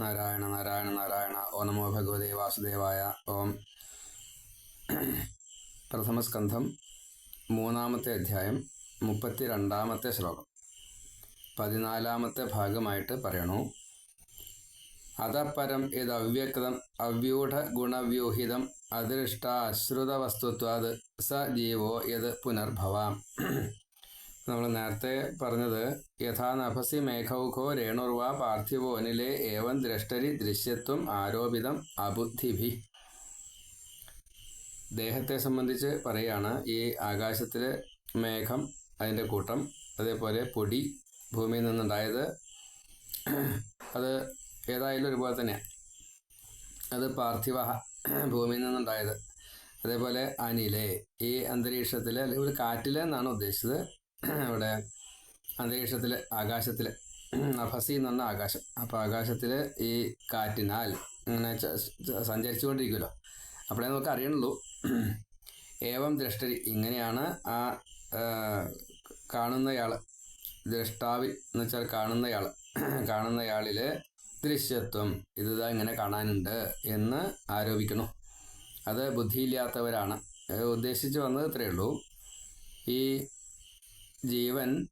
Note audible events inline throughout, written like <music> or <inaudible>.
നാരായണ നാരായണ നാരായണ ഓ നമോ ഭഗവതേ വാസുദേവായ ഓം പ്രഥമസ്കന്ധം മൂന്നാമത്തെ അധ്യായം മുപ്പത്തി രണ്ടാമത്തെ ശ്ലോകം. പതിനാലാമത്തെ ഭാഗമായിട്ട് പറയണു. അതപ്പരം ഇത് അവ്യക്തം അവ്യൂഢ ഗുണവ്യൂഹിതം അദൃഷ്ട അശ്രുത വസ്തുത്വാത് സ ജീവോ യത് പുനർഭവാം. നമ്മൾ നേരത്തെ പറഞ്ഞത് യഥാ നഭസി മേഘൗഘോ രേണുർവ പാർത്ഥിവോനിലെ ഏവൻ ഏവം ദ്രഷ്ടരി ദൃശ്യത്വം ആരോപിതം അബുദ്ധിഭി. ദേഹത്തെ സംബന്ധിച്ച് പറയുകയാണ് ഈ ആകാശത്തിലെ മേഘം അതിന്റെ കൂട്ടം അതേപോലെ പൊടി ഭൂമിയിൽ നിന്നുണ്ടായത് അത് ഏതായാലും ഒരുപോലെ തന്നെയാണ് അത് പാർത്ഥിവ ഭൂമിയിൽ നിന്നുണ്ടായത്. അതേപോലെ അനിലെ ഈ അന്തരീക്ഷത്തിലെ ഒരു കാറ്റിലെ എന്നാണ് ഉദ്ദേശിച്ചത്. ഇവിടെ അന്തരീക്ഷത്തിൽ ആകാശത്തിൽ ഫസി എന്ന് ആകാശം. അപ്പോൾ ആകാശത്തിൽ ഈ കാറ്റിനാൽ ഇങ്ങനെ സഞ്ചരിച്ചുകൊണ്ടിരിക്കുമല്ലോ അപ്പോഴേ നമുക്ക് അറിയണുള്ളൂ. ഏവം ദ്രഷ്ടരി ഇങ്ങനെയാണ് ആ കാണുന്നയാൾ ദ്രഷ്ടാവി എന്ന് വെച്ചാൽ കാണുന്നയാൾ കാണുന്നയാളിൽ ദൃശ്യത്വം. ഇതാ ഇങ്ങനെ കാണാനുണ്ട് എന്ന് ആരോപിക്കുന്നു. അത് ബുദ്ധിയില്ലാത്തവരാണ്. ഉദ്ദേശിച്ച് വന്നത് ഇത്രയേ ഉള്ളൂ. ഈ ജീവൻ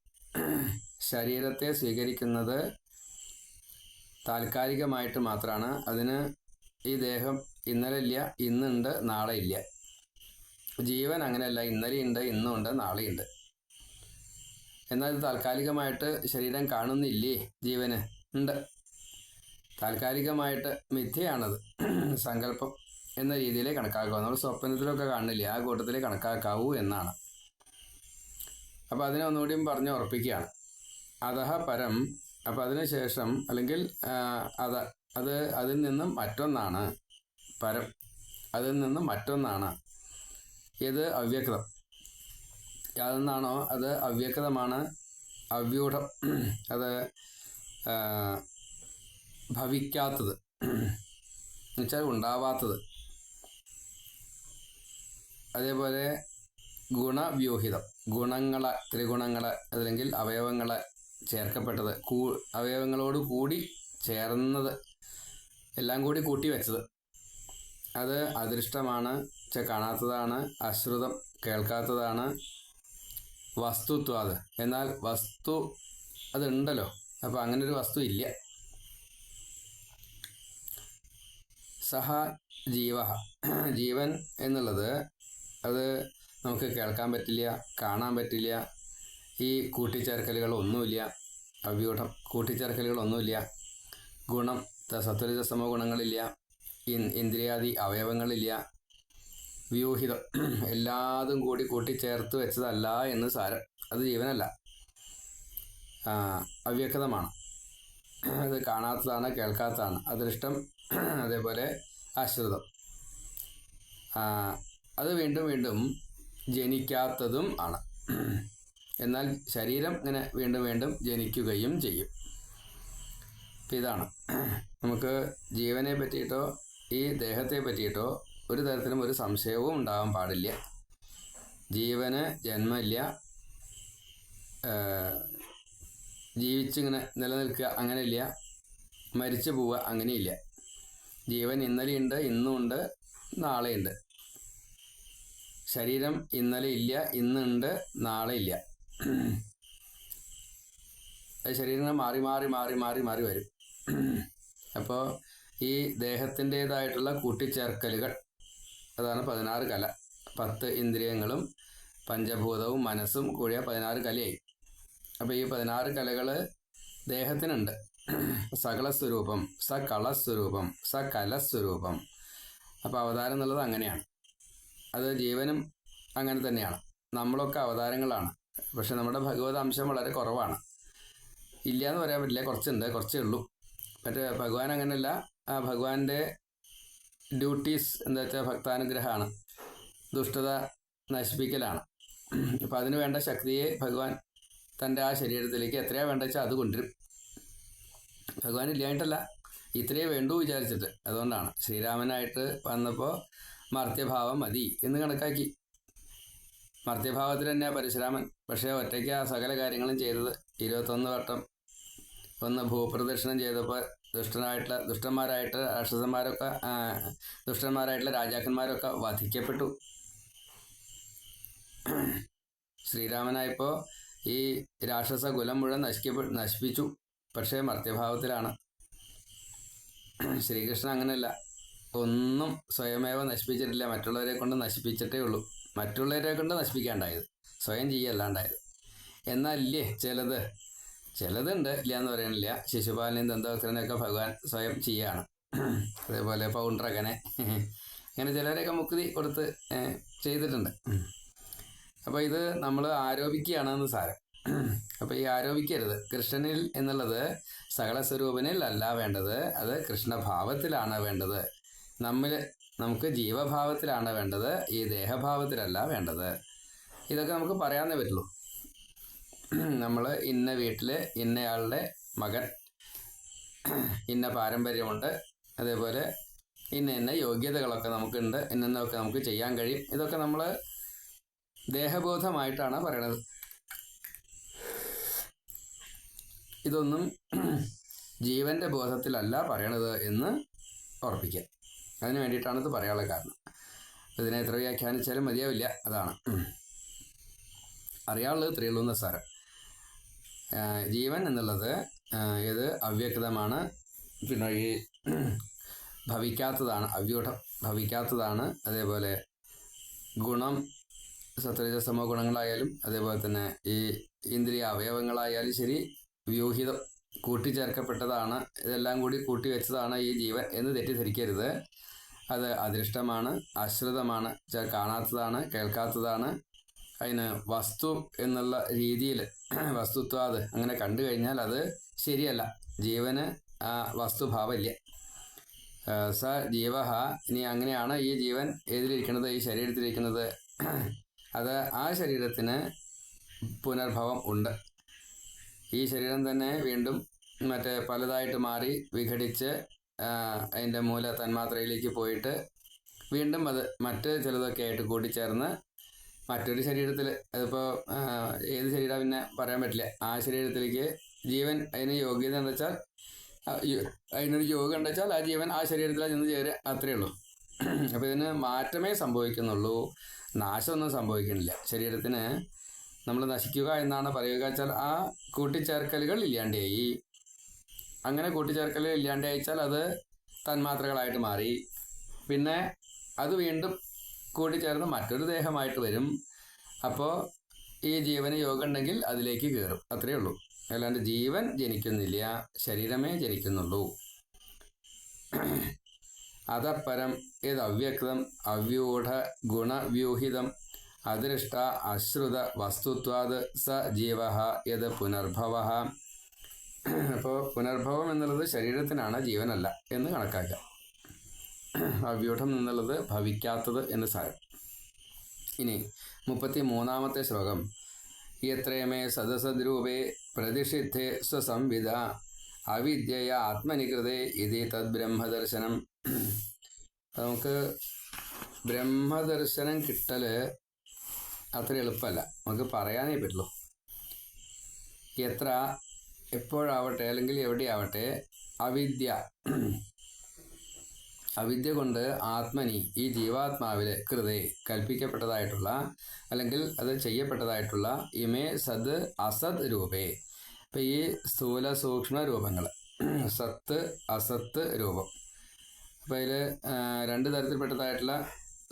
ശരീരത്തെ സ്വീകരിക്കുന്നത് താൽക്കാലികമായിട്ട് മാത്രമാണ്. അതിന് ഈ ദേഹം ഇന്നലെ ഇല്ല ഇന്നുണ്ട് നാളെ ഇല്ല. ജീവൻ അങ്ങനെയല്ല ഇന്നലെ ഉണ്ട് ഇന്നുണ്ട് നാളെയുണ്ട് എന്നാൽ ഇത് താൽക്കാലികമായിട്ട് ശരീരം കാണുന്നില്ലേ? ജീവന് ഉണ്ട്. താൽക്കാലികമായിട്ട് മിഥ്യയാണത്. സങ്കല്പം എന്ന രീതിയിലേ കണക്കാക്കുക നമ്മൾ സ്വപ്നത്തിലൊക്കെ കാണില്ല ആ കൂട്ടത്തിലേ കണക്കാക്കാവൂ എന്നാണ്. അപ്പോൾ അതിനെ ഒന്നുകൂടിയും പറഞ്ഞ് ഉറപ്പിക്കുകയാണ്. അതഹ പരം അപ്പം അതിനുശേഷം അല്ലെങ്കിൽ അത അത് അതിൽ നിന്നും മറ്റൊന്നാണ് പരം. അതിൽ നിന്നും മറ്റൊന്നാണ്. ഇത് അവ്യക്തം. അതെന്നാണോ അത് അവ്യക്തമാണ്. അവ്യൂഢം. അത് ഭവിക്കാത്തത്. എന്നുവെച്ചാൽ ഉണ്ടാവാത്തത്. അതേപോലെ ഗുണവ്യൂഹിതം. ഗുണങ്ങളെ ത്രിഗുണങ്ങളെ അല്ലെങ്കിൽ അവയവങ്ങളെ ചേർക്കപ്പെട്ടത് കൂ അവയവങ്ങളോട് കൂടി ചേർന്നത് എല്ലാം കൂടി കൂട്ടി വെച്ചത്. അത് അദൃഷ്ടമാണ് കാണാത്തതാണ് അശ്രുതം കേൾക്കാത്തതാണ് വസ്തുത്വം അത്. എന്നാൽ വസ്തു അതുണ്ടല്ലോ. അപ്പോൾ അങ്ങനെ ഒരു വസ്തു ഇല്ല. സഹ ജീവ ജീവൻ എന്നുള്ളത് അത് നമുക്ക് കേൾക്കാൻ പറ്റില്ല കാണാൻ പറ്റില്ല. ഈ കൂട്ടിച്ചേർക്കലുകളൊന്നുമില്ല. അവ്യൂഢം കൂട്ടിച്ചേർക്കലുകളൊന്നുമില്ല. ഗുണം സത്വരജസമ ഗുണങ്ങളില്ല. ഇന്ദ്രിയാദി അവയവങ്ങളില്ല. വ്യൂഹിതം എല്ലാതും കൂടി കൂട്ടിച്ചേർത്ത് വെച്ചതല്ല എന്ന് സാരം. അത് ജീവനല്ല. അവ്യക്തമാണ്. അത് കാണാത്തതാണ് കേൾക്കാത്തതാണ്. അദൃഷ്ടം അതേപോലെ ആശ്രിതം. അത് വീണ്ടും വീണ്ടും ജനിക്കാത്തതും ആണ്. എന്നാൽ ശരീരം ഇങ്ങനെ വീണ്ടും വീണ്ടും ജനിക്കുകയും ചെയ്യും. ഇതാണ്. നമുക്ക് ജീവനെ പറ്റിയിട്ടോ ഈ ദേഹത്തെ പറ്റിയിട്ടോ ഒരു തരത്തിലും ഒരു സംശയവും ഉണ്ടാവാൻ പാടില്ല. ജീവന് ജന്മമില്ല. ജീവിച്ചിങ്ങനെ നിലനിൽക്കുക അങ്ങനെയില്ല. മരിച്ചു പോവുക അങ്ങനെയില്ല. ജീവൻ ഇന്നലെയുണ്ട് ഇന്നുമുണ്ട് നാളെയുണ്ട്. ശരീരം ഇന്നലെ ഇല്ല ഇന്നുണ്ട് നാളെ ഇല്ല. ശരീരം മാറി മാറി മാറി മാറി മാറി വരും. അപ്പോൾ ഈ ദേഹത്തിന്റെതായിട്ടുള്ള കൂട്ടിച്ചേർക്കലുകൾ അതാണ് പതിനാറ് കല. പത്ത് ഇന്ദ്രിയങ്ങളും പഞ്ചഭൂതവും മനസ്സും കൂടിയ പതിനാറ് കലയായി. അപ്പോൾ ഈ പതിനാറ് കലകൾ ദേഹത്തിനുണ്ട്. സകളസ്വരൂപം സകളസ്വരൂപം സകലസ്വരൂപം. അപ്പോൾ അവതാരം എന്നുള്ളത് അങ്ങനെയാണ്. അത് ജീവനും അങ്ങനെ തന്നെയാണ്. നമ്മളൊക്കെ അവതാരങ്ങളാണ്. പക്ഷെ നമ്മുടെ ഭഗവത് അംശം വളരെ കുറവാണ്. ഇല്ല എന്ന് പറയാൻ പറ്റില്ല. കുറച്ചുണ്ട്. കുറച്ചേ ഉള്ളൂ. മറ്റേ ഭഗവാൻ അങ്ങനെയല്ല ആ ഭഗവാന്റെ ഡ്യൂട്ടീസ് എന്താ വെച്ചാൽ ഭക്താനുഗ്രഹമാണ്. ദുഷ്ടത നശിപ്പിക്കലാണ്. അപ്പം അതിന് വേണ്ട ശക്തിയെ ഭഗവാൻ തന്റെ ആ ശരീരത്തിലേക്ക് എത്രയാ വേണ്ട വെച്ചാൽ അത് കൊണ്ടുവരും. ഭഗവാൻ ഇല്ലായിട്ടല്ല ഇത്രയേ വേണ്ടു വിചാരിച്ചിട്ട്. അതുകൊണ്ടാണ്. ശ്രീരാമനായിട്ട് വന്നപ്പോൾ മർത്യഭാവം മതി എന്ന് കണക്കാക്കി. മർത്യഭാവത്തിൽ തന്നെ പരശുരാമൻ. പക്ഷേ ഒറ്റയ്ക്ക് ആ സകല കാര്യങ്ങളും ചെയ്തത് ഇരുപത്തൊന്ന് വട്ടം. ഒന്ന് ഭൂപ്രദക്ഷിണം ചെയ്തപ്പോൾ ദുഷ്ടനായിട്ടുള്ള ദുഷ്ടന്മാരായിട്ട് രാക്ഷസന്മാരൊക്കെ ദുഷ്ടന്മാരായിട്ടുള്ള രാജാക്കന്മാരൊക്കെ വധിക്കപ്പെട്ടു. ശ്രീരാമനായപ്പോൾ ഈ രാക്ഷസ കുലം മുഴുവൻ നശിക്കപ്പെ നശിപ്പിച്ചു. പക്ഷേ മർത്യഭാവത്തിലാണ്. ശ്രീകൃഷ്ണൻ അങ്ങനെയല്ല. ഒന്നും സ്വയമേവ നശിപ്പിച്ചിട്ടില്ല. മറ്റുള്ളവരെ കൊണ്ട് നശിപ്പിച്ചിട്ടേ ഉള്ളൂ. മറ്റുള്ളവരെ കൊണ്ട് നശിപ്പിക്കാണ്ടായത്. സ്വയം ചെയ്യല്ലാണ്ടായത്. എന്നാൽ ഇല്ലേ ചിലത്? ചിലതുണ്ട് ഇല്ല എന്ന് പറയണില്ല. ശിശുപാലനെയും ദന്തവക്രനെയൊക്കെ ഭഗവാൻ സ്വയം ചെയ്യാണ്. അതേപോലെ പൗണ്ട്രകനെ. അങ്ങനെ ചിലരെയൊക്കെ മുക്തി കൊടുത്ത് ചെയ്തിട്ടുണ്ട്. അപ്പോൾ ഇത് നമ്മൾ ആരോപിക്കുകയാണെന്ന് സാരം. അപ്പോൾ ഈ ആരോപിക്കരുത്. കൃഷ്ണനിൽ എന്നുള്ളത് സകല സ്വരൂപനിൽ അല്ല വേണ്ടത്. അത് കൃഷ്ണഭാവത്തിലാണ് വേണ്ടത്. നമ്മിൽ നമുക്ക് ജീവഭാവത്തിലാണ് വേണ്ടത് ഈ ദേഹഭാവത്തിലല്ല വേണ്ടത്. ഇതൊക്കെ നമുക്ക് പറയാനേ പറ്റുള്ളൂ. നമ്മൾ ഇന്ന വീട്ടിൽ ഇന്നയാളുടെ മകൻ ഇന്ന പാരമ്പര്യമുണ്ട് അതേപോലെ ഇന്ന ഇന്ന യോഗ്യതകളൊക്കെ നമുക്കുണ്ട് ഇന്നൊക്കെ നമുക്ക് ചെയ്യാൻ കഴിയും. ഇതൊക്കെ നമ്മൾ ദേഹബോധമായിട്ടാണ് പറയണത്. ഇതൊന്നും ജീവന്റെ ബോധത്തിലല്ല പറയണത് എന്ന് ഉറപ്പിക്കുക അതിന് വേണ്ടിയിട്ടാണ് ഇത് പറയാനുള്ള കാരണം. ഇതിനെ എത്ര വ്യാഖ്യാനിച്ചാലും മതിയാവില്ല. അതാണ്. അറിയാനുള്ളത് എന്ന് സാരം. ജീവൻ എന്നുള്ളത് ഇത് അവ്യക്തമാണ് പിന്നെ ഈ ഭവിക്കാത്തതാണ് അവ്യൂഢം ഭവിക്കാത്തതാണ് അതേപോലെ ഗുണം സത്വരജസമോ ഗുണങ്ങളായാലും അതേപോലെ തന്നെ ഈ ഇന്ദ്രിയ അവയവങ്ങളായാലും ശരി വ്യൂഹിതം കൂട്ടിച്ചേർക്കപ്പെട്ടതാണ് ഇതെല്ലാം കൂടി കൂട്ടി വെച്ചതാണ് ഈ ജീവൻ എന്ന് തെറ്റിദ്ധരിക്കരുത്. അത് അദൃഷ്ടമാണ് അശ്രിതമാണ് കാണാത്തതാണ് കേൾക്കാത്തതാണ്. അതിന് വസ്തു എന്നുള്ള രീതിയിൽ വസ്തുത്വാത് അങ്ങനെ കണ്ടു കഴിഞ്ഞാൽ അത് ശരിയല്ല. ജീവന് ആ വസ്തുഭാവമില്ല. സ ജീവ ഇനി അങ്ങനെയാണ് ഈ ജീവൻ ഏതിലിരിക്കുന്നത് ഈ ശരീരത്തിലിരിക്കുന്നത്. അത് ആ ശരീരത്തിന് പുനർഭവം ഉണ്ട്. ഈ ശരീരം തന്നെ വീണ്ടും മറ്റേ പലതായിട്ട് മാറി വിഘടിച്ച് അതിന്റെ മൂല തന്മാത്രയിലേക്ക് പോയിട്ട് വീണ്ടും അത് മറ്റ് ചിലതൊക്കെ ആയിട്ട് കൂട്ടിച്ചേർന്ന് മറ്റൊരു ശരീരത്തിൽ അതിപ്പോൾ ഏത് ശരീരം പിന്നെ പറയാൻ പറ്റില്ല. ആ ശരീരത്തിലേക്ക് ജീവൻ അതിന് യോഗ്യത എന്ന് വെച്ചാൽ അതിനൊരു യോഗം എന്ന് വെച്ചാൽ ആ ജീവൻ ആ ശരീരത്തിൽ ചെന്ന് ചേരുക അത്രയേ ഉള്ളൂ. അപ്പോൾ ഇതിന് മാറ്റമേ സംഭവിക്കുന്നുള്ളൂ. നാശമൊന്നും സംഭവിക്കുന്നില്ല. ശരീരത്തിന് നമ്മൾ നശിക്കുക എന്നാണ് പറയുക വെച്ചാൽ ആ കൂട്ടിച്ചേർക്കലുകൾ ഇല്ലാണ്ടായി. അങ്ങനെ കൂട്ടിച്ചേർക്കലുകൾ ഇല്ലാണ്ടായിച്ചാൽ അത് തന്മാത്രകളായിട്ട് മാറി. പിന്നെ അത് വീണ്ടും കൂട്ടിച്ചേർന്ന് മറ്റൊരു ദേഹമായിട്ട് വരും. അപ്പോൾ ഈ ജീവന് യോഗം ഉണ്ടെങ്കിൽ അതിലേക്ക് കയറും. അത്രയേ ഉള്ളൂ. അല്ലാണ്ട് ജീവൻ ജനിക്കുന്നില്ല ശരീരമേ ജനിക്കുന്നുള്ളൂ. അതപ്പരം ഏത് അവ്യക്തം അവ്യൂഢ ഗുണവ്യൂഹിതം അദൃഷ്ട അശ്രുത വസ്തുത്വാത് സ ജീവ യത് പുനർഭവ. അപ്പോൾ പുനർഭവം എന്നുള്ളത് ശരീരത്തിനാണ് ജീവനല്ല എന്ന് കണക്കാക്കാം. അവ്യൂഢം എന്നുള്ളത് ഭവിക്കാത്തത് എന്ന് സാരം. ഇനി മുപ്പത്തി മൂന്നാമത്തെ ശ്ലോകം. യത്രേമേ സദസദ്രൂപേ പ്രതിഷിദ്ധേ സ്വസംവിധ. അവിദ്യയ ആത്മനികൃതേ ഇതി തദ് ബ്രഹ്മദർശനം. നമുക്ക് ബ്രഹ്മദർശനം കിട്ടൽ അത്ര എളുപ്പമല്ല. നമുക്ക് പറയാനേ പറ്റുള്ളൂ. എത്ര എപ്പോഴാവട്ടെ അല്ലെങ്കിൽ എവിടെയാവട്ടെ അവിദ്യ അവിദ്യ കൊണ്ട് ആത്മനി ഈ ജീവാത്മാവിലെ കൃതയെ കൽപ്പിക്കപ്പെട്ടതായിട്ടുള്ള അല്ലെങ്കിൽ അത് ചെയ്യപ്പെട്ടതായിട്ടുള്ള ഇമേ സത് അസത് രൂപേ. ഇപ്പം ഈ സ്ഥൂല സൂക്ഷ്മ രൂപങ്ങൾ സത്ത് അസത്ത് രൂപം. അപ്പോൾ ഇതിൽ രണ്ട് തരത്തിൽപ്പെട്ടതായിട്ടുള്ള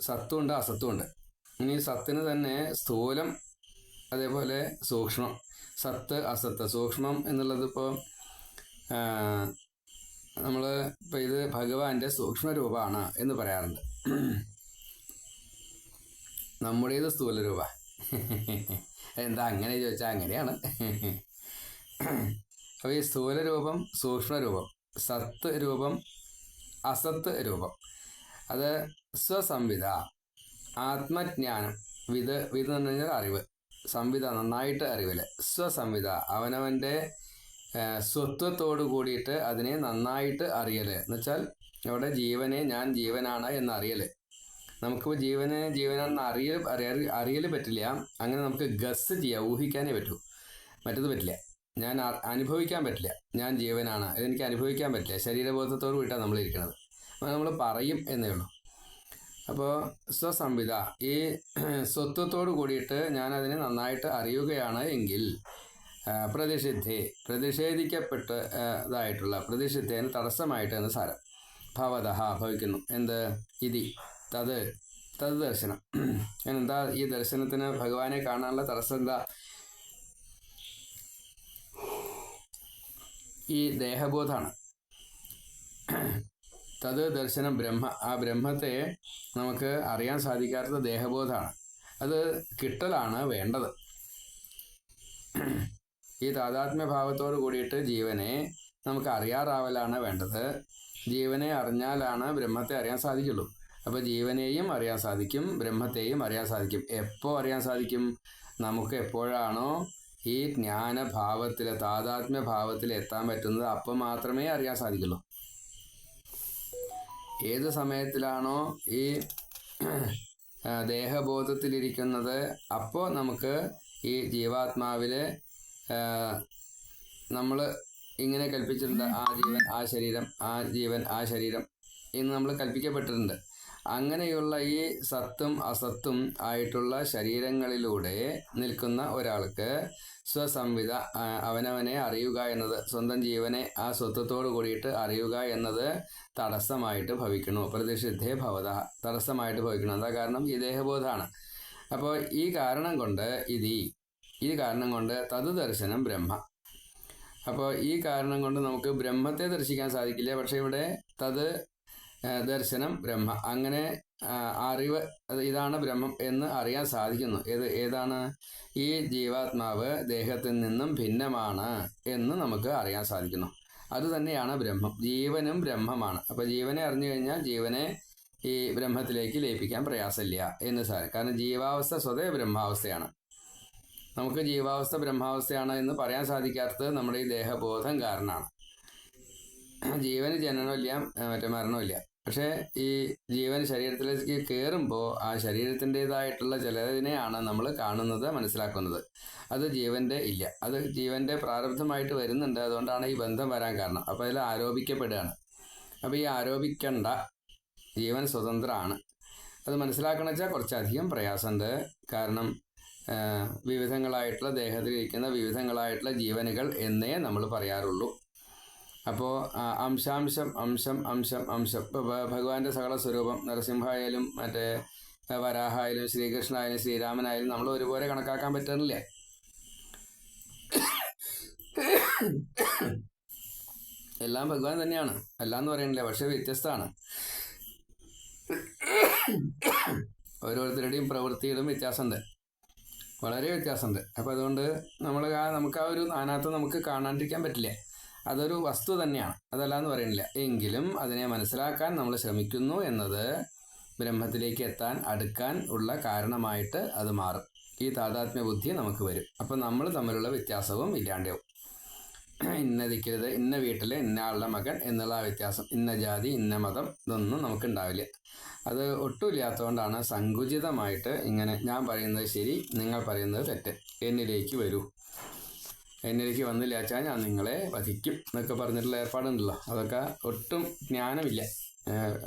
സത്തുണ്ട് ഉണ്ട് അസത്തും ഉണ്ട് ഇനി സത്തിന് തന്നെ സ്ഥൂലം അതേപോലെ സൂക്ഷ്മം. സത്ത് അസത്ത്. സൂക്ഷ്മം എന്നുള്ളത് ഇപ്പോൾ നമ്മൾ ഇപ്പോൾ ഇത് ഭഗവാന്റെ സൂക്ഷ്മ രൂപമാണ് എന്ന് പറയാറുണ്ട്. നമ്മുടേത് സ്ഥൂല രൂപ എന്താ അങ്ങനെ ചോദിച്ചാൽ അങ്ങനെയാണ്. അപ്പോൾ ഈ സ്ഥൂല രൂപം സൂക്ഷ്മ രൂപം സത്ത് രൂപം അസത്ത് രൂപം. അത് സ്വസംവിധ. ആത്മജ്ഞാനം. വിത് വിത് എന്ന് പറഞ്ഞാൽ അറിവ്. സംവിധ നന്നായിട്ട് അറിവില്ല സ്വസംവിധ അവനവന്റെ സ്വത്വത്തോട് കൂടിയിട്ട് അതിനെ നന്നായിട്ട് അറിയൽ. എന്നുവെച്ചാൽ ഇവിടെ ജീവനെ ഞാൻ ജീവനാണ് എന്ന് നമുക്ക് നമുക്കിപ്പോൾ ജീവനെ ജീവനാണെന്ന് അറിയ അറിയ അറിയൽ പറ്റില്ല. അങ്ങനെ നമുക്ക് ഗസ് ചെയ്യാം. ഊഹിക്കാനേ പറ്റൂ. മറ്റത് പറ്റില്ല. ഞാൻ അനുഭവിക്കാൻ പറ്റില്ല. ഞാൻ ജീവനാണ്. അതെനിക്ക് അനുഭവിക്കാൻ പറ്റില്ല. ശരീരബോധത്തോട് കൂടിയിട്ടാണ് നമ്മൾ ഇരിക്കുന്നത്. നമ്മൾ പറയും എന്നേ ഉള്ളൂ. അപ്പോൾ സ്വസംവിധ. ഈ <clears throat> സ്വത്വത്തോട് കൂടിയിട്ട് ഞാൻ അതിനെ നന്നായിട്ട് അറിയുകയാണ് എങ്കിൽ പ്രതിഷിദ്ധി പ്രതിഷേധിക്കപ്പെട്ട് ഇതായിട്ടുള്ള പ്രതിഷിദ്ധേന് തടസ്സമായിട്ട് എന്ന് സാരം. ഭവതഹ ഭവിക്കുന്നു. എന്ത്? ഇതി. തത്. തത് ദർശനം. <clears throat> എന്താ ഈ ദർശനത്തിന് ഭഗവാനെ കാണാനുള്ള തടസ്സം എന്താ? ഈ ദേഹബോധാണ് തത് ദർശനം ബ്രഹ്മ. ആ ബ്രഹ്മത്തെ നമുക്ക് അറിയാൻ സാധിക്കാത്ത ദേഹബോധമാണ്. അത് കിട്ടലാണ് വേണ്ടത്. ഈ താതാത്മ്യഭാവത്തോട് കൂടിയിട്ട് ജീവനെ നമുക്ക് അറിയാറാവലാണ് വേണ്ടത്. ജീവനെ അറിഞ്ഞാലാണ് ബ്രഹ്മത്തെ അറിയാൻ സാധിക്കുള്ളൂ. അപ്പോൾ ജീവനെയും അറിയാൻ സാധിക്കും ബ്രഹ്മത്തെയും അറിയാൻ സാധിക്കും. എപ്പോൾ അറിയാൻ സാധിക്കും? നമുക്ക് എപ്പോഴാണോ ഈ ജ്ഞാനഭാവത്തിൽ താതാത്മ്യഭാവത്തിൽ എത്താൻ പറ്റുന്നത് അപ്പം മാത്രമേ അറിയാൻ സാധിക്കുള്ളൂ. ഏത് സമയത്തിലാണോ ഈ ദേഹബോധത്തിലിരിക്കുന്നത് അപ്പോൾ നമുക്ക് ഈ ജീവാത്മാവിൽ നമ്മൾ ഇങ്ങനെ കൽപ്പിച്ചിട്ടുണ്ട് ആ ജീവൻ ആ ശരീരം ആ ജീവൻ ആ ശരീരം എന്ന് നമ്മൾ കൽപ്പിക്കപ്പെട്ടിട്ടുണ്ട്. അങ്ങനെയുള്ള ഈ സത്തും അസത്തും ആയിട്ടുള്ള ശരീരങ്ങളിലൂടെ നിൽക്കുന്ന ഒരാൾക്ക് സ്വസംവിധ അവനവനെ അറിയുക എന്നത് സ്വന്തം ജീവനെ ആ സ്വത്വത്തോട് കൂടിയിട്ട് അറിയുക എന്നത് തടസ്സമായിട്ട് ഭവിക്കണു പ്രതിഷിദ്ധേ ഭവത തടസ്സമായിട്ട് ഭവിക്കണം എന്താ കാരണം? ഈ ദേഹബോധമാണ് അപ്പോൾ ഈ കാരണം കൊണ്ട് ഇതി ഈ കാരണം കൊണ്ട് തത് ദർശനം ബ്രഹ്മ. അപ്പോൾ ഈ കാരണം കൊണ്ട് നമുക്ക് ബ്രഹ്മത്തെ ദർശിക്കാൻ സാധിക്കില്ല. പക്ഷേ ഇവിടെ തത് ദർശനം ബ്രഹ്മ. അങ്ങനെ അറിവ് ഇതാണ് ബ്രഹ്മം എന്ന് അറിയാൻ സാധിക്കുന്നു. ഏത് ഏതാണ്? ഈ ജീവാത്മാവ് ദേഹത്തിൽ നിന്നും ഭിന്നമാണ് എന്ന് നമുക്ക് അറിയാൻ സാധിക്കുന്നു. അതുതന്നെയാണ് ബ്രഹ്മം. ജീവനും ബ്രഹ്മമാണ്. അപ്പോൾ ജീവനെ അറിഞ്ഞു കഴിഞ്ഞാൽ ജീവനെ ഈ ബ്രഹ്മത്തിലേക്ക് ലയിപ്പിക്കാൻ പ്രയാസമില്ല എന്ന് സാരം കാരണം ജീവാവസ്ഥ സ്വതേ ബ്രഹ്മാവസ്ഥയാണ്. നമുക്ക് ജീവാവസ്ഥ ബ്രഹ്മാവസ്ഥയാണ് എന്ന് പറയാൻ സാധിക്കാത്തത് നമ്മുടെ ഈ ദേഹബോധം കാരണമാണ്. ജീവന് ജനനമില്ല മറ്റേ മരണമില്ല. പക്ഷേ ഈ ജീവൻ ശരീരത്തിലേക്ക് കയറുമ്പോൾ ആ ശരീരത്തിന്റെതായിട്ടുള്ള ചിലതിനെയാണ് നമ്മൾ കാണുന്നത് മനസ്സിലാക്കുന്നത്. അത് ജീവന്റെ ഇല്ല. അത് ജീവന്റെ പ്രാരബ്ധമായിട്ട് വരുന്നുണ്ട്. അതുകൊണ്ടാണ് ഈ ബന്ധം വരാൻ കാരണം. അപ്പോൾ അതിൽ ആരോപിക്കപ്പെടുകയാണ്. അപ്പോൾ ഈ ആരോപിക്കേണ്ട. ജീവൻ സ്വതന്ത്രമാണ് അത് മനസ്സിലാക്കണം വെച്ചാൽ കുറച്ചധികം പ്രയാസമുണ്ട്. കാരണം വിവിധങ്ങളായിട്ടുള്ള ദേഹത്തിലിരിക്കുന്ന വിവിധങ്ങളായിട്ടുള്ള ജീവനുകൾ എന്നേ നമ്മൾ പറയാറുള്ളൂ. അപ്പോൾ അംശാംശം അംശം അംശം അംശം. ഇപ്പോൾ ഭഗവാന്റെ സകല സ്വരൂപം നരസിംഹായാലും മറ്റേ വരാഹായാലും ശ്രീകൃഷ്ണനായാലും ശ്രീരാമനായാലും നമ്മൾ ഒരുപോലെ കണക്കാക്കാൻ പറ്റുന്നില്ലേ? എല്ലാം ഭഗവാൻ തന്നെയാണ്. എല്ലാം എന്ന് പറയുന്നില്ല പക്ഷെ വ്യത്യസ്തമാണ്. ഓരോരുത്തരുടെയും പ്രവൃത്തിയിലും വ്യത്യാസമുണ്ട്. വളരെ വ്യത്യാസമുണ്ട്. അപ്പം അതുകൊണ്ട് നമ്മൾ നമുക്ക് ആ ഒരു നാനാത്വം നമുക്ക് കാണാണ്ടിരിക്കാൻ പറ്റില്ല? അതൊരു വസ്തു തന്നെയാണ്. അതല്ല എന്ന് പറയുന്നില്ല എങ്കിലും അതിനെ മനസ്സിലാക്കാൻ നമ്മൾ ശ്രമിക്കുന്നു എന്നത് ബ്രഹ്മത്തിലേക്ക് എത്താൻ അടുക്കാൻ ഉള്ള കാരണമായിട്ട് അത് മാറും. ഈ താതാത്മ്യ ബുദ്ധി നമുക്ക് വരും. അപ്പം നമ്മൾ തമ്മിലുള്ള വ്യത്യാസവും ഇല്ലാണ്ടാവും. ഇന്ന ദിക്കരുത് ഇന്ന വീട്ടിൽ ഇന്ന ആളുടെ മകൻ എന്നുള്ള വ്യത്യാസം ഇന്ന ജാതി ഇന്ന മതം ഇതൊന്നും നമുക്ക് ഉണ്ടാവില്ല. അത് ഒട്ടുമില്ലാത്തതുകൊണ്ടാണ് സങ്കുചിതമായിട്ട് ഇങ്ങനെ ഞാൻ പറയുന്നത് ശരി നിങ്ങൾ പറയുന്നത് തെറ്റ് എന്നിലേക്ക് വരൂ. എന്നിലേക്ക് വന്നില്ല വെച്ചാൽ ഞാൻ നിങ്ങളെ വധിക്കും എന്നൊക്കെ പറഞ്ഞിട്ടുള്ള ഏർപ്പാടുണ്ടല്ലോ. അതൊക്കെ ഒട്ടും ജ്ഞാനമില്ല.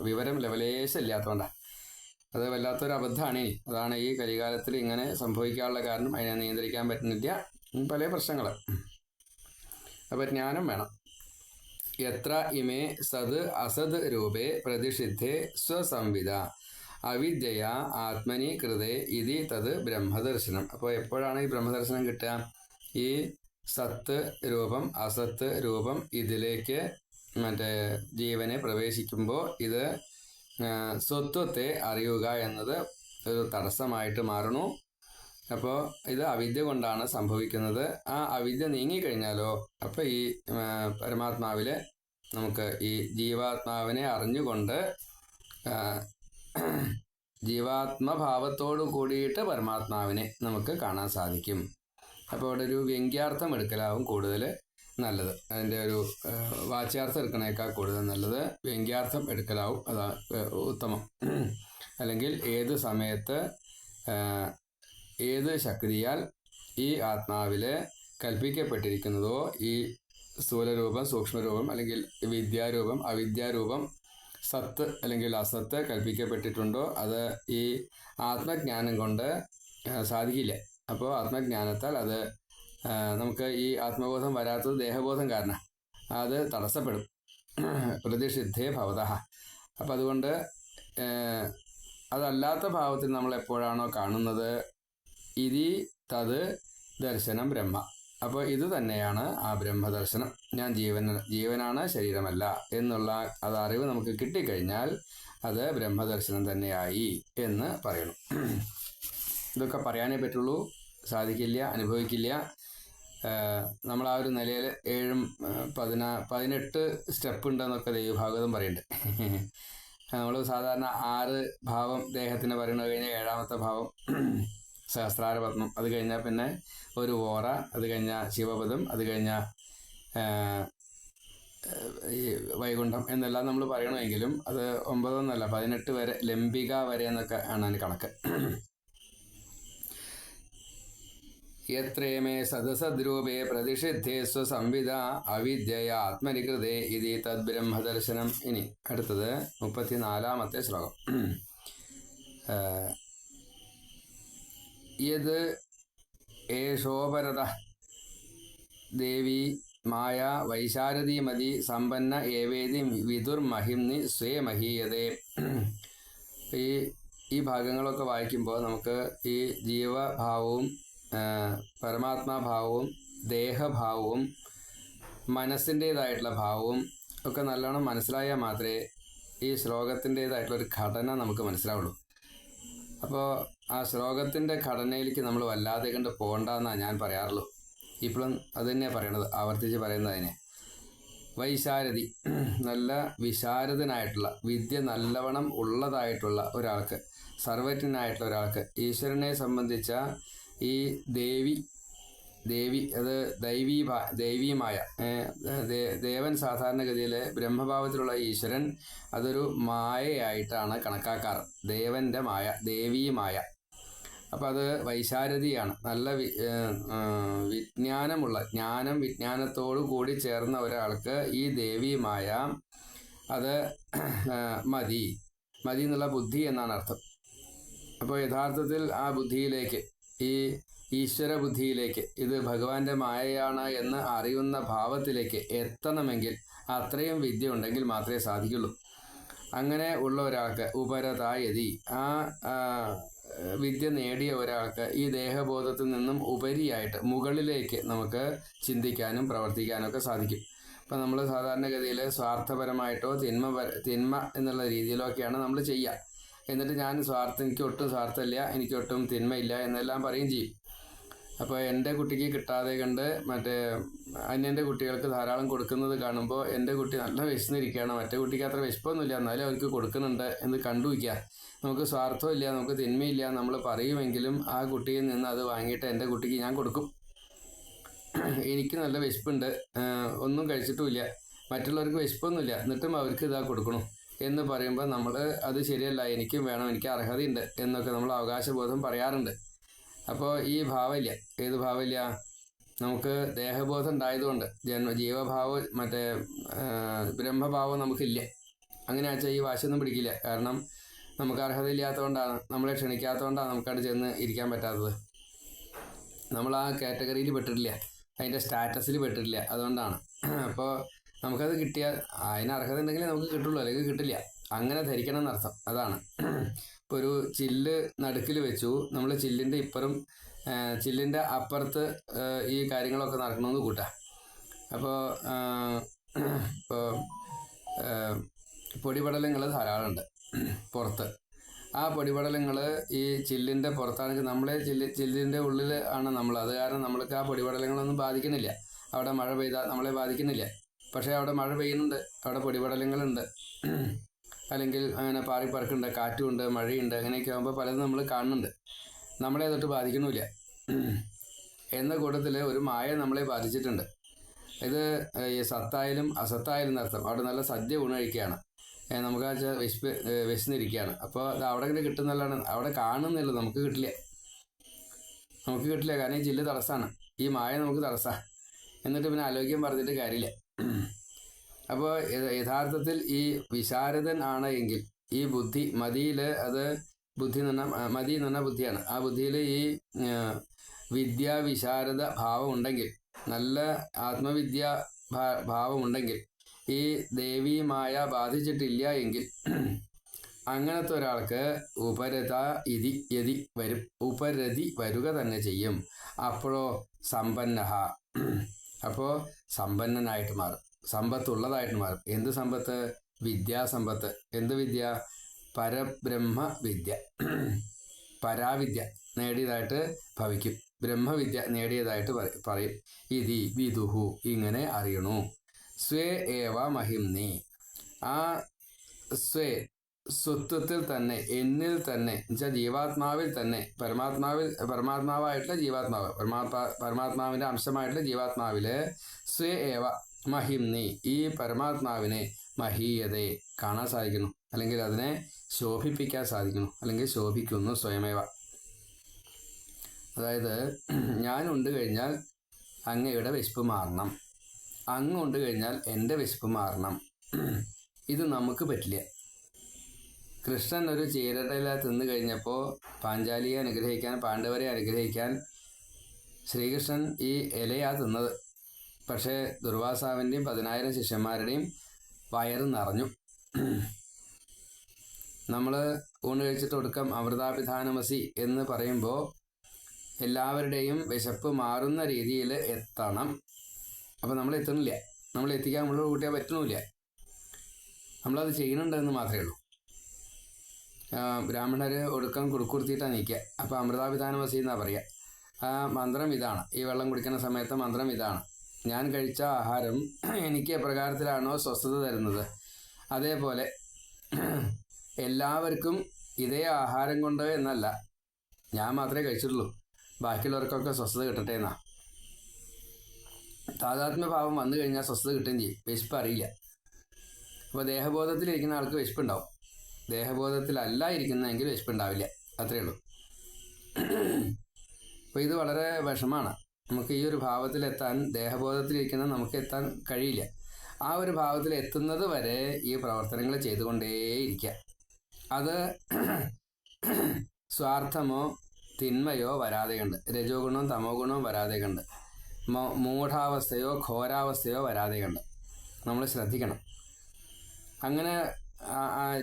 വിവരം ലെവലേശം ഇല്ലാത്തതുകൊണ്ടാണ് അത് വല്ലാത്തൊരു അബദ്ധമാണ് ഇനി. അതാണ് ഈ കലികാലത്തിൽ ഇങ്ങനെ സംഭവിക്കാനുള്ള കാരണം. അതിനെ നിയന്ത്രിക്കാൻ പറ്റുന്നില്ല. പല പ്രശ്നങ്ങൾ അപ്പോൾ ജ്ഞാനം വേണം. എത്ര ഇമേ സത് അസത് രൂപേ പ്രതിഷിദ്ധേ സ്വസംവിധ. അവിദ്യയ ആത്മനി കൃതേ ഇതി തത് ബ്രഹ്മദർശനം. അപ്പോൾ എപ്പോഴാണ് ഈ ബ്രഹ്മദർശനം കിട്ടുക? ഈ സത്ത് രൂപം അസത്ത് രൂപം ഇതിലേക്ക് മറ്റേ ജീവനെ പ്രവേശിക്കുമ്പോൾ ഇത് സ്വത്വത്തെ അറിയുക എന്നത് ഒരു തടസ്സമായിട്ട് മാറണു അപ്പോൾ ഇത് അവിദ്യ കൊണ്ടാണ് സംഭവിക്കുന്നത്. ആ അവിദ്യ നീങ്ങിക്കഴിഞ്ഞാലോ അപ്പോൾ ഈ പരമാത്മാവിലെ നമുക്ക് ഈ ജീവാത്മാവിനെ അറിഞ്ഞുകൊണ്ട് ജീവാത്മഭാവത്തോടു കൂടിയിട്ട് പരമാത്മാവിനെ നമുക്ക് കാണാൻ സാധിക്കും. അപ്പോൾ അവിടെ ഒരു വ്യംഗ്യാർത്ഥം എടുക്കലാവും കൂടുതൽ നല്ലത്. അതിന്റെ ഒരു വാച്യാർത്ഥം എടുക്കണേക്കാൾ കൂടുതൽ നല്ലത്. വ്യംഗ്യാർത്ഥം എടുക്കലാവും അതാ ഉത്തമം. അല്ലെങ്കിൽ ഏത് സമയത്ത് ഏത് ശക്തിയാൽ ഈ ആത്മാവിൽ കൽപ്പിക്കപ്പെട്ടിരിക്കുന്നതോ ഈ സ്ഥൂലരൂപം സൂക്ഷ്മരൂപം അല്ലെങ്കിൽ വിദ്യാരൂപം അവിദ്യാരൂപം സത്ത് അല്ലെങ്കിൽ അസത്ത് കൽപ്പിക്കപ്പെട്ടിട്ടുണ്ടോ അത് ഈ ആത്മജ്ഞാനം കൊണ്ട് സാധിക്കില്ല? അപ്പോൾ ആത്മജ്ഞാനത്താൽ അത് നമുക്ക് ഈ ആത്മബോധം വരാത്തത് ദേഹബോധം കാരണം. അത് തടസ്സപ്പെടും. പ്രതിഷിദ്ധേ ഭവത. അപ്പം അതുകൊണ്ട് അതല്ലാത്ത ഭാവത്തിൽ നമ്മൾ എപ്പോഴാണോ കാണുന്നത് ഇതി തത് ദർശനം ബ്രഹ്മ. അപ്പോൾ ഇത് തന്നെയാണ് ആ ബ്രഹ്മദർശനം. ഞാൻ ജീവൻ ജീവനാണ് ശരീരമല്ല എന്നുള്ള അത് അറിവ് നമുക്ക് കിട്ടിക്കഴിഞ്ഞാൽ അത് ബ്രഹ്മദർശനം തന്നെയായി എന്ന് പറയണം. ഇതൊക്കെ പറയാനേ പറ്റുള്ളൂ. സാധിക്കില്ല അനുഭവിക്കില്ല. നമ്മൾ ആ ഒരു നിലയിൽ ഏഴും പതിനാ പതിനെട്ട് സ്റ്റെപ്പ് ഉണ്ടെന്നൊക്കെ ദൈവഭാഗവതം പറയുന്നുണ്ട്. <laughs> നമ്മൾ സാധാരണ ആറ് ഭാവം ദേഹത്തിന് പറയുന്നത് കഴിഞ്ഞാൽ ഏഴാമത്തെ ഭാവം <clears throat> സഹസ്രാര പത്മം അത് കഴിഞ്ഞാൽ പിന്നെ ഒരു ഓറ അത് കഴിഞ്ഞാൽ ശിവപദം അത് കഴിഞ്ഞാൽ ഈ വൈകുണ്ഠം എന്നെല്ലാം നമ്മൾ പറയണമെങ്കിലും അത് ഒമ്പതൊന്നല്ല പതിനെട്ട് വരെ ലംബിക വരെ എന്നൊക്കെ ആണ് അതിന് കണക്ക്. <clears throat> യത്രേമേ സദസദ്രൂപേ പ്രതിഷിദ്ധേ സ്വസംവിധ അവിദ്യയ ആത്മനികൃതേ ഇതി തദ്ബ്രഹ്മദർശനം ഇനി അടുത്തത് മുപ്പത്തിനാലാമത്തെ ശ്ലോകം. <clears throat> യത് ഏഷോപരത ദേവി മായ വൈശാരദീമതി സമ്പന്ന ഏവേദി വിദുർമഹിംനി സ്വേ മഹീയതേ. <clears throat> ഈ ഈ ഭാഗങ്ങളൊക്കെ വായിക്കുമ്പോൾ നമുക്ക് ഈ ജീവഭാവവും പരമാത്മാഭാവവും ദേഹഭാവവും മനസ്സിന്റേതായിട്ടുള്ള ഭാവവും ഒക്കെ നല്ലോണം മനസ്സിലായാൽ മാത്രമേ ഈ ശ്ലോകത്തിന്റേതായിട്ടുള്ള ഒരു ഘടന നമുക്ക് മനസ്സിലാവുള്ളൂ. അപ്പോൾ ആ ശ്ലോകത്തിന്റെ ഘടനയിലേക്ക് നമ്മൾ വല്ലാതെ കണ്ട് പോകണ്ടെന്നാണ് ഞാൻ പറയാറുള്ളൂ. ഇപ്പോഴും അത് തന്നെയാണ് പറയണത് ആവർത്തിച്ച് പറയുന്നത് അതിനെ. വൈശാരദി നല്ല വിശാരദനായിട്ടുള്ള വിദ്യ നല്ലവണ്ണം ഉള്ളതായിട്ടുള്ള ഒരാൾക്ക് സർവജ്ഞനായിട്ടുള്ള ഒരാൾക്ക് ഈശ്വരനെ സംബന്ധിച്ച ഈ ദേവി ദേവി അത് ദൈവീ ദൈവീയമായ ദേവൻ സാധാരണഗതിയിൽ ബ്രഹ്മഭാവത്തിലുള്ള ഈശ്വരൻ അതൊരു മായയായിട്ടാണ് കണക്കാക്കാറ്. ദേവന്റെ മായ ദേവീമായ. അപ്പോൾ അപ്പം അത് വൈശാരദിയാണ് നല്ല വിജ്ഞാനമുള്ള ജ്ഞാനം വിജ്ഞാനത്തോടു കൂടി ചേർന്ന ഒരാൾക്ക് ഈ ദേവിയുമായ മായ അത് മതി. മതി എന്നുള്ള ബുദ്ധി എന്നാണ് അർത്ഥം. അപ്പോൾ യഥാർത്ഥത്തിൽ ആ ബുദ്ധിയിലേക്ക് ഈ ഈശ്വര ബുദ്ധിയിലേക്ക് ഇത് ഭഗവാന്റെ മായയാണ് എന്ന് അറിയുന്ന ഭാവത്തിലേക്ക് എത്തണമെങ്കിൽ അത്രയും വിദ്യ ഉണ്ടെങ്കിൽ മാത്രമേ സാധിക്കുള്ളൂ. അങ്ങനെ ഉള്ള ഒരാൾക്ക് ഉപരതായതി ആ വിദ്യ നേടിയ ഒരാൾക്ക് ഈ ദേഹബോധത്തിൽ നിന്നും ഉപരിയായിട്ട് മുകളിലേക്ക് നമുക്ക് ചിന്തിക്കാനും പ്രവർത്തിക്കാനും ഒക്കെ സാധിക്കും. ഇപ്പം നമ്മൾ സാധാരണഗതിയിൽ സ്വാർത്ഥപരമായിട്ടോ തിന്മ തിന്മ എന്നുള്ള രീതിയിലൊക്കെയാണ് നമ്മൾ ചെയ്യുക. എന്നിട്ട് ഞാൻ സ്വാർത്ഥം എനിക്ക് ഒട്ടും സ്വാർത്ഥമില്ല എനിക്ക് ഒട്ടും തിന്മയില്ല എന്നെല്ലാം പറയും ചെയ്യും. അപ്പോൾ എന്റെ കുട്ടിക്ക് കിട്ടാതെ കണ്ട് മറ്റേ അന്യന്റെ കുട്ടികൾക്ക് ധാരാളം കൊടുക്കുന്നത് കാണുമ്പോൾ എന്റെ കുട്ടി നല്ല വിശന്നിരിക്കുകയാണ്. മറ്റേ കുട്ടിക്ക് അത്ര വിശപ്പൊന്നുമില്ല എന്നാലും അവർക്ക് കൊടുക്കുന്നുണ്ട് എന്ന് കണ്ടു വയ്ക്കുക നമുക്ക് സ്വാർത്ഥമില്ല നമുക്ക് തിന്മയില്ല നമ്മൾ പറയുമെങ്കിലും ആ കുട്ടിയിൽ നിന്ന് അത് വാങ്ങിയിട്ട് എന്റെ കുട്ടിക്ക് ഞാൻ കൊടുക്കും. എനിക്ക് നല്ല വിശപ്പുണ്ട്. ഒന്നും കഴിച്ചിട്ടുമില്ല. മറ്റുള്ളവർക്ക് വിശപ്പൊന്നുമില്ല. എന്നിട്ടും അവർക്ക് ഇതാ കൊടുക്കണം. എന്ന് പറയുമ്പോൾ നമ്മൾ അത് ശരിയല്ല എനിക്കും വേണം എനിക്ക് അർഹതയുണ്ട് എന്നൊക്കെ നമ്മൾ അവകാശബോധം പറയാറുണ്ട്. അപ്പോൾ ഈ ഭാവമില്ല ഏത് ഭാവമില്ല നമുക്ക് ദേഹബോധം ഉണ്ടായതുകൊണ്ട് ജന്മ ജീവഭാവം മറ്റേ ബ്രഹ്മഭാവം നമുക്കില്ല? അങ്ങനെ വെച്ചാൽ ഈ വാശിയൊന്നും പിടിക്കില്ല. കാരണം നമുക്ക് അർഹതയില്ലാത്തതുകൊണ്ടാണ് നമ്മളെ ക്ഷണിക്കാത്തതുകൊണ്ടാണ് നമുക്കവിടെ ചെന്ന് ഇരിക്കാൻ പറ്റാത്തത്. നമ്മൾ ആ കാറ്റഗറിയിൽ പെട്ടിട്ടില്ല. അതിന്റെ സ്റ്റാറ്റസിൽ പെട്ടിട്ടില്ല. അതുകൊണ്ടാണ്. അപ്പോൾ നമുക്കത് കിട്ടിയാൽ അതിന് അർഹത ഉണ്ടെങ്കിൽ നമുക്ക് കിട്ടുള്ളൂ അല്ലെങ്കിൽ കിട്ടില്ല. അങ്ങനെ ധരിക്കണം എന്നർത്ഥം അതാണ്. ഇപ്പോൾ ഒരു ചില്ല് നടുക്കിൽ വെച്ചു നമ്മൾ ചില്ലിന്റെ ഇപ്പുറം ചില്ലിന്റെ അപ്പുറത്ത് ഈ കാര്യങ്ങളൊക്കെ നടക്കണമെന്ന് കൂട്ടാം. അപ്പോൾ ഇപ്പോൾ പൊടിപടലങ്ങൾ ധാരാളമുണ്ട് പുറത്ത്. ആ പൊടിപടലങ്ങൾ ഈ ചില്ലിന്റെ പുറത്താണെങ്കിൽ നമ്മളെ ചില്ല് ചില്ലിന്റെ ഉള്ളിൽ ആണ് നമ്മൾ അത് കാരണം നമ്മൾക്ക് ആ പൊടിപടലങ്ങളൊന്നും ബാധിക്കുന്നില്ല. അവിടെ മഴ പെയ്താൽ നമ്മളെ ബാധിക്കുന്നില്ല. പക്ഷേ അവിടെ മഴ പെയ്യുന്നുണ്ട്. അവിടെ പൊടിപടലങ്ങളുണ്ട്. അല്ലെങ്കിൽ അങ്ങനെ പാറിപ്പറക്കുണ്ട് കാറ്റുമുണ്ട് മഴയുണ്ട് അങ്ങനെയൊക്കെ ആകുമ്പോൾ പലതും നമ്മൾ കാണുന്നുണ്ട്. നമ്മളെ അതൊട്ട് ബാധിക്കണമില്ല എന്ന കൂട്ടത്തിൽ ഒരു മായ നമ്മളെ ബാധിച്ചിട്ടുണ്ട്. ഇത് ഈ സത്തായാലും അസത്തായാലും എന്നർത്ഥം അവിടെ നല്ല സദ്യ ഊണഴിക്കുകയാണ്. നമുക്ക് ആ വിശപ്പ് വിശന്നിരിക്കുകയാണ്. അപ്പോൾ അത് അവിടെ ഇങ്ങനെ കിട്ടുന്നല്ലാണ് അവിടെ കാണുന്നില്ല. നമുക്ക് കിട്ടില്ല. നമുക്ക് കിട്ടില്ല. കാരണം ഈ ജില്ല തടസ്സമാണ് ഈ മായ നമുക്ക് തടസ്സമാണ് എന്നിട്ട് പിന്നെ ആലോചിക്കാൻ പറഞ്ഞിട്ട് കാര്യമില്ല. <clears throat> അപ്പോൾ യഥാർത്ഥത്തിൽ ഈ വിശാരദൻ ആണ് എങ്കിൽ ഈ ബുദ്ധി മതിയിൽ അത് ബുദ്ധി എന്ന് മതി എന്ന് ബുദ്ധിയാണ്. ആ ബുദ്ധിയിൽ ഈ വിദ്യാവിശാരദ ഭാവം ഉണ്ടെങ്കിൽ നല്ല ആത്മവിദ്യ ഭാവം ഉണ്ടെങ്കിൽ ഈ ദേവിയുമായ ബാധിച്ചിട്ടില്ല എങ്കിൽ <clears throat> അങ്ങനത്തെ ഒരാൾക്ക് ഉപരത ഇതി യതി വരും. ഉപരതി വരിക തന്നെ ചെയ്യും. അപ്പോഴോ സമ്പന്ന <clears throat> അപ്പോൾ സമ്പന്നനായിട്ട് മാറും. സമ്പത്ത് ഉള്ളതായിട്ട് മാറും. എന്ത് സമ്പത്ത്? വിദ്യാസമ്പത്ത് എന്ത് വിദ്യ? പരബ്രഹ്മ വിദ്യ. പരാവിദ്യ നേടിയതായിട്ട് ഭവിക്കും. ബ്രഹ്മവിദ്യ നേടിയതായിട്ട് പറയും. ഇതി വിദുഹു ഇങ്ങനെ അറിയണു. സ്വേ ഏവ മഹിംനി. ആ സ്വേ സ്വത്വത്തിൽ തന്നെ എന്നിൽ തന്നെ എന്നുവെച്ചാൽ ജീവാത്മാവിൽ തന്നെ പരമാത്മാവിൽ പരമാത്മാവായിട്ടുള്ള ജീവാത്മാവ് പരമാത്മാ പരമാത്മാവിന്റെ അംശമായിട്ടുള്ള ജീവാത്മാവിൽ സ്വേ ഏവ മഹിംനി ഈ പരമാത്മാവിനെ മഹീയതയെ കാണാൻ സാധിക്കുന്നു. അല്ലെങ്കിൽ അതിനെ ശോഭിപ്പിക്കാൻ സാധിക്കുന്നു. അല്ലെങ്കിൽ ശോഭിക്കുന്നു സ്വയമേവ. അതായത് ഞാൻ ഉണ്ട് കഴിഞ്ഞാൽ അങ്ങയുടെ വിശപ്പ് മാറണം. അങ്ങ് ഉണ്ട് കഴിഞ്ഞാൽ എന്റെ വിശപ്പ് മാറണം. ഇത് നമുക്ക് പറ്റില്ല. കൃഷ്ണൻ ഒരു ചീരടയില തിന്നു കഴിഞ്ഞപ്പോൾ പാഞ്ചാലിയെ അനുഗ്രഹിക്കാൻ പാണ്ഡവരെ അനുഗ്രഹിക്കാൻ ശ്രീകൃഷ്ണൻ ഈ ഇലയാ തിന്നത്. പക്ഷേ ദുർവാസാവിന്റെയും പതിനായിരം ശിഷ്യന്മാരുടെയും വയറ് നിറഞ്ഞു. നമ്മൾ ഊണ് കഴിച്ചിട്ട് ഒടുക്കം അമൃതാഭിധാനമസി എന്ന് പറയുമ്പോൾ എല്ലാവരുടെയും വിശപ്പ് മാറുന്ന രീതിയിൽ എത്തണം. അപ്പോൾ നമ്മൾ എത്തണില്ല നമ്മൾ എത്തിക്കാൻ നമ്മൾ കൂട്ടിയാൽ പറ്റണില്ല. നമ്മളത് ചെയ്യുന്നുണ്ടെന്ന് മാത്രമേ ഉള്ളൂ. ബ്രാഹ്മണർ ഒടുക്കം കുടുക്കുർത്തിയിട്ടാണ് നിൽക്കുക. അപ്പോൾ അമൃതാഭിധാനമസി എന്നാണ് പറയുക. ആ മന്ത്രം ഇതാണ്. ഈ വെള്ളം കുടിക്കുന്ന സമയത്ത് മന്ത്രം ഇതാണ്. ഞാൻ കഴിച്ച ആഹാരം എനിക്ക് എപ്രകാരത്തിലാണോ സ്വസ്ഥത തരുന്നത്? അതേപോലെ എല്ലാവർക്കും ഇതേ ആഹാരം കൊണ്ട് എന്നല്ല. ഞാൻ മാത്രമേ കഴിച്ചിട്ടുള്ളൂ. ബാക്കിയുള്ളവർക്കൊക്കെ സ്വസ്ഥത കിട്ടട്ടെ എന്നാ. താതാത്മ്യഭാവം വന്നു കഴിഞ്ഞാൽ സ്വസ്ഥത കിട്ടുകയും ചെയ്യും. വിശപ്പ് അറിയില്ല. അപ്പോൾ ദേഹബോധത്തിലിരിക്കുന്ന ആൾക്ക് വിശപ്പുണ്ടാവും. ദേഹബോധത്തിലല്ല ഇരിക്കുന്നതെങ്കിൽ വിശപ്പുണ്ടാവില്ല അത്രയേ ഉള്ളൂ. അപ്പോൾ ഇത് വളരെ വിഷമാണ്. നമുക്ക് ഈ ഒരു ഭാവത്തിലെത്താൻ ദേഹബോധത്തിലിരിക്കുന്ന നമുക്ക് എത്താൻ കഴിയില്ല. ആ ഒരു ഭാവത്തിൽ എത്തുന്നത് വരെ ഈ പ്രവർത്തനങ്ങൾ ചെയ്തുകൊണ്ടേയിരിക്കുക. അത് സ്വാർത്ഥമോ തിന്മയോ വരാതെ കണ്ട് രജോ ഗുണവും തമോ ഗുണവും വരാതെ കണ്ട് മൂഢാവസ്ഥയോ ഘോരാവസ്ഥയോ വരാതെ കണ്ട് നമ്മൾ ശ്രദ്ധിക്കണം. അങ്ങനെ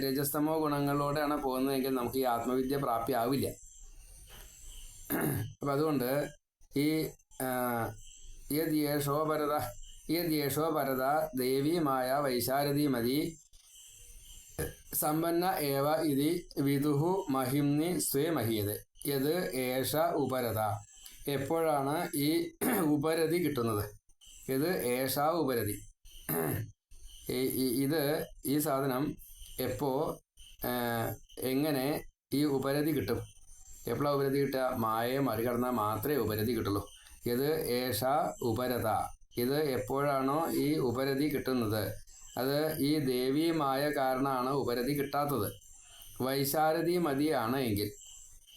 രജസ്തമോ ഗുണങ്ങളിലൂടെയാണ് പോകുന്നതെങ്കിൽ നമുക്ക് ഈ ആത്മവിദ്യ പ്രാപ്തിയാവില്ല. അപ്പം അതുകൊണ്ട് ഈ യദ് യേഷോ ഭരത യദ് യേഷോ ഭരത ദേവീമായ വൈശാരഥിമതി സമ്പന്ന ഏവ ഇതി വിദുഹു മഹിംനി സ്വേ മഹീയത് യത് ഏഷ ഉപരത. എപ്പോഴാണ് ഈ ഉപരതി കിട്ടുന്നത്? ഇത് ഏഷ ഉപരതി. ഇത് ഈ സാധനം എപ്പോ എങ്ങനെ ഈ ഉപരതി കിട്ടും? എപ്പോഴാണ് ഉപരതി കിട്ടുക? മായയെ മറികടന്നാൽ മാത്രമേ ഉപരതി കിട്ടുള്ളൂ. ഇത് ഏഷ ഉപരത ഇത് എപ്പോഴാണോ ഈ ഉപരതി കിട്ടുന്നത്? അത് ഈ ദേവീമായ കാരണമാണ് ഉപരതി കിട്ടാത്തത്. വൈശാരഥി മതിയാണ് എങ്കിൽ.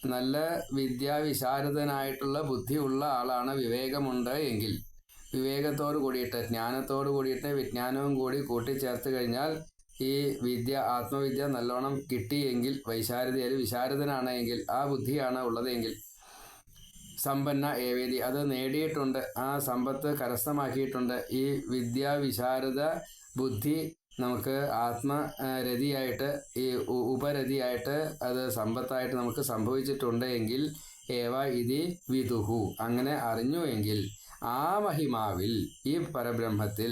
നല്ല വിദ്യാവിശാരദനായിട്ടുള്ള ബുദ്ധിയുള്ള ആളാണ് വിവേകമുണ്ട് എങ്കിൽ. വിവേകത്തോട് കൂടിയിട്ട് ജ്ഞാനത്തോട് കൂടിയിട്ട് വിജ്ഞാനവും കൂടി കൂട്ടിച്ചേർത്ത് കഴിഞ്ഞാൽ ഈ വിദ്യ ആത്മവിദ്യ നല്ലോണം കിട്ടിയെങ്കിൽ വൈശാരദയിൽ വിശാരദനാണ് എങ്കിൽ ആ ബുദ്ധിയാണ് ഉള്ളതെങ്കിൽ സമ്പന്ന ഏവേദി. അത് നേടിയിട്ടുണ്ട്. ആ സമ്പത്ത് കരസ്ഥമാക്കിയിട്ടുണ്ട്. ഈ വിദ്യ വിശാരദ ബുദ്ധി നമുക്ക് ആത്മരതിയായിട്ട് ഈ ഉപരതിയായിട്ട് അത് സമ്പത്തായിട്ട് നമുക്ക് സംഭവിച്ചിട്ടുണ്ട് എങ്കിൽ ഏവ ഇതി വിദുഹു. അങ്ങനെ അറിഞ്ഞു എങ്കിൽ ആ മഹിമാവിൽ ഈ പരബ്രഹ്മത്തിൽ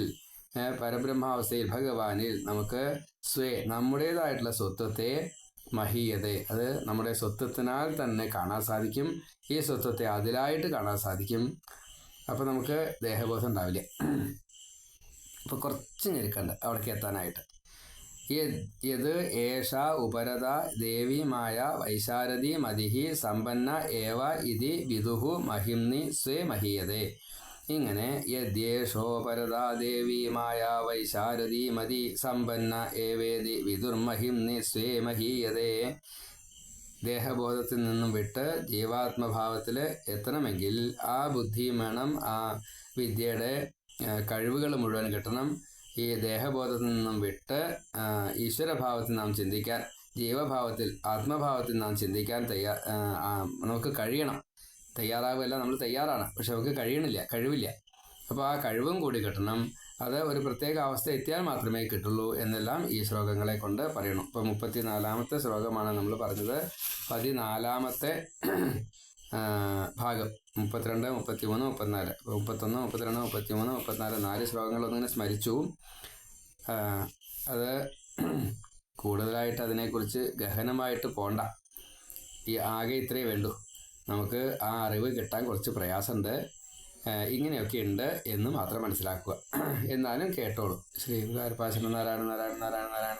പരബ്രഹ്മാവസ്ഥയിൽ ഭഗവാനിൽ നമുക്ക് സ്വേ നമ്മുടേതായിട്ടുള്ള സ്വത്വത്തെ മഹീയത. അത് നമ്മുടെ സ്വത്വത്തിനാൽ തന്നെ കാണാൻ സാധിക്കും. ഈ സ്വത്വത്തെ അതിലായിട്ട് കാണാൻ സാധിക്കും. അപ്പോൾ നമുക്ക് ദേഹബോധം ഉണ്ടാവില്ല? അപ്പോൾ കുറച്ച് ഞെരുക്കണ്ട് അവിടേക്ക് എത്താനായിട്ട്. യത് ഏഷ ഉപരത ദേവീമായ വൈശാരദി മതിഹി സമ്പന്ന ഏവ ഇതി വിദുഹു മഹിംനി സ്വേ മഹീയതേ. ഇങ്ങനെ പരദാ ദേവി മായ വൈശാരദി മതി സമ്പന്ന ഏവേദി വിദുർമഹിം സ്വേ മഹീയതേ ദേഹബോധത്തിൽ നിന്നും വിട്ട് ജീവാത്മഭാവത്തിൽ എത്തണമെങ്കിൽ ആ ബുദ്ധിയും വേണം ആ വിദ്യയുടെ കഴിവുകൾ മുഴുവൻ കിട്ടണം. ഈ ദേഹബോധത്തിൽ നിന്നും വിട്ട് ഈശ്വരഭാവത്തിൽ നാം ചിന്തിക്കാൻ ജീവഭാവത്തിൽ ആത്മഭാവത്തിൽ നാം ചിന്തിക്കാൻ തയ്യാ നമുക്ക് കഴിയണം. തയ്യാറാവുകയല്ല നമ്മൾ തയ്യാറാണ്. പക്ഷെ അവർക്ക് കഴിയണില്ല കഴിവില്ല. അപ്പോൾ ആ കഴിവും കൂടി കിട്ടണം. അത് ഒരു പ്രത്യേക അവസ്ഥ എത്തിയാൽ മാത്രമേ കിട്ടുള്ളൂ എന്നെല്ലാം ഈ ശ്ലോകങ്ങളെ കൊണ്ട് പറയണം. ഇപ്പോൾ മുപ്പത്തിനാലാമത്തെ ശ്ലോകമാണ് നമ്മൾ പറഞ്ഞത്. പതിനാലാമത്തെ ഭാഗം. മുപ്പത്തിരണ്ട് മുപ്പത്തിമൂന്ന് മുപ്പത്തിനാല്. മുപ്പത്തൊന്ന് മുപ്പത്തിരണ്ട് മുപ്പത്തിമൂന്ന് മുപ്പത്തിനാല് നാല് ശ്ലോകങ്ങളൊന്നിങ്ങനെ സ്മരിച്ചു. അത് കൂടുതലായിട്ട് അതിനെക്കുറിച്ച് ഗഹനമായിട്ട് പോണ്ട. ഈ ആകെ ഇത്രയേ വേണ്ടൂ. നമുക്ക് ആ അറിവ് കിട്ടാൻ കുറച്ച് പ്രയാസമുണ്ട്. ഇങ്ങനെയൊക്കെയുണ്ട് എന്ന് മാത്രം മനസ്സിലാക്കുക. <clears throat> എന്നാലും കേട്ടോളൂ. ശ്രീ നാരായണ നാരായണ നാരായണ നാരായണ നാരായണ